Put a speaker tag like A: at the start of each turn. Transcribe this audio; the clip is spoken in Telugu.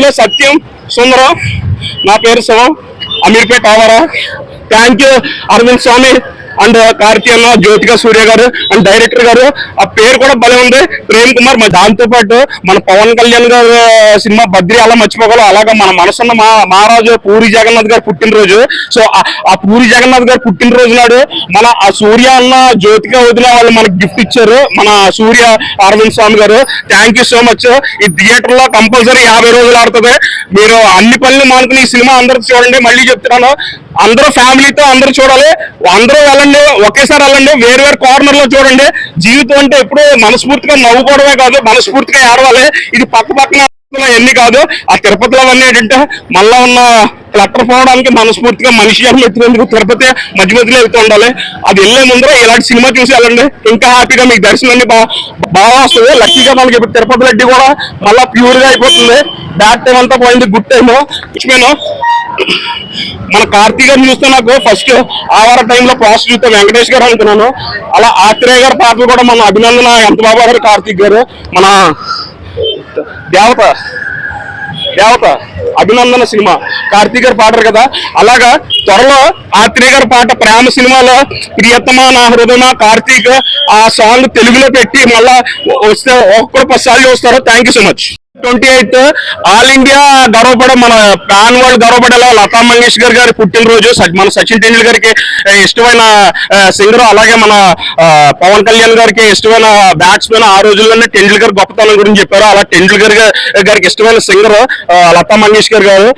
A: అందులో సత్యం సుందరం. నా పేరు Shivam. Ameerpet Awara thank you Arvind Swamy. And Karthi అన్న జ్యోతిక సూర్య గారు అండ్ డైరెక్టర్ గారు ఆ పేరు కూడా భలే ఉంది. ప్రేమ్ కుమార్ మరి దాంతో పాటు మన పవన్ కళ్యాణ్ గారు సినిమా బద్రి అలా మర్చిపోగలం. అలాగా మన మనసున్న మా మహారాజు పూరి జగన్నాథ్ గారు పుట్టినరోజు. సో ఆ- పూరి జగన్నాథ్ గారు పుట్టినరోజు నాడు మన ఆ సూర్య అన్న జ్యోతిక వదిన వాళ్ళు మనకి గిఫ్ట్ ఇచ్చారు. మన సూర్య Arvind Swami garu. Thank you so much ఈ థియేటర్లో కంపల్సరీ యాభై రోజులు ఆడుతుంది. మీరు అన్ని పనులు మానుకుని ఈ సినిమా అందరికి చూడండి. మళ్ళీ చెప్తున్నాను. అందరూ ఫ్యామిలీతో అందరూ చూడాలి. అందరూ వెళ్ళండి ఒకేసారి వెళ్ళండి వేరు వేరు కార్నర్లో చూడండి. జీవితం అంటే ఎప్పుడు మనస్ఫూర్తిగా నవ్వుకోవడమే కాదు మనస్ఫూర్తిగా ఏడవాలి. ఇది పక్క పక్కన ఎన్ని కాదు ఆ తిరుపతిలో అవన్నీ ఏంటంటే మళ్ళా ఉన్న క్లట్టర్ పోవడానికి మనస్ఫూర్తిగా మనిషి అని ఎత్తుకుందుకు తిరుపతి మధ్య మధ్యలో వెళ్తూ ఉండాలి. అది వెళ్ళే ముందర ఇలాంటి సినిమా చూసి వెళ్ళండి. ఇంకా హ్యాపీగా మీకు దర్శనాన్ని బాగా వస్తుంది. లక్కీగా మనకి ఇప్పుడు తిరుపతి రెడ్డి కూడా మళ్ళా ప్యూర్గా అయిపోతుంది. బ్యాడ్ టైం అంతా పోయింది గుడ్ టైమ్ ఇచ్చిపోయాను మన కార్తీక్ గారు చూస్తే నాకు ఫస్ట్ ఆవార టైంలో ప్రాసెస్ చూస్తే వెంకటేష్ గారు అనుకున్నాను. అలా ఆత్రేయ గారి పాటలు కూడా మన అభినందన ఎంత బాబా గారు కార్తీక్ గారు మన దేవత దేవత అభినందన సినిమా. కార్తీక్ గారు పాడరు కదా? అలాగా త్వరలో ఆత్రి గారి పాట ప్రేమ సినిమాలో ప్రియతమా నా హృదయమా కార్తీక్ ఆ సాంగ్ తెలుగులో పెట్టి మళ్ళా వస్తే ఒక్కరు పది సార్లు వస్తారు thank you so much twenty eighth all India గర్వపడ మన ప్యాన్ వరల్డ్ గర్వపడేలా లతా మంగేష్కర్ గారి పుట్టినరోజు మన సచిన్ టెండూల్కర్ ఇష్టమైన సింగర్ అలాగే మన పవన్ కళ్యాణ్ గారికి ఇష్టమైన బ్యాట్స్మెన్ ఆ రోజుల్లోనే టెండూల్కర్ గొప్పతనం గురించి చెప్పారు. అలా టెండూల్కర్ గారికి ఇష్టమైన సింగర్ లతా మంగేష్కర్ గారు.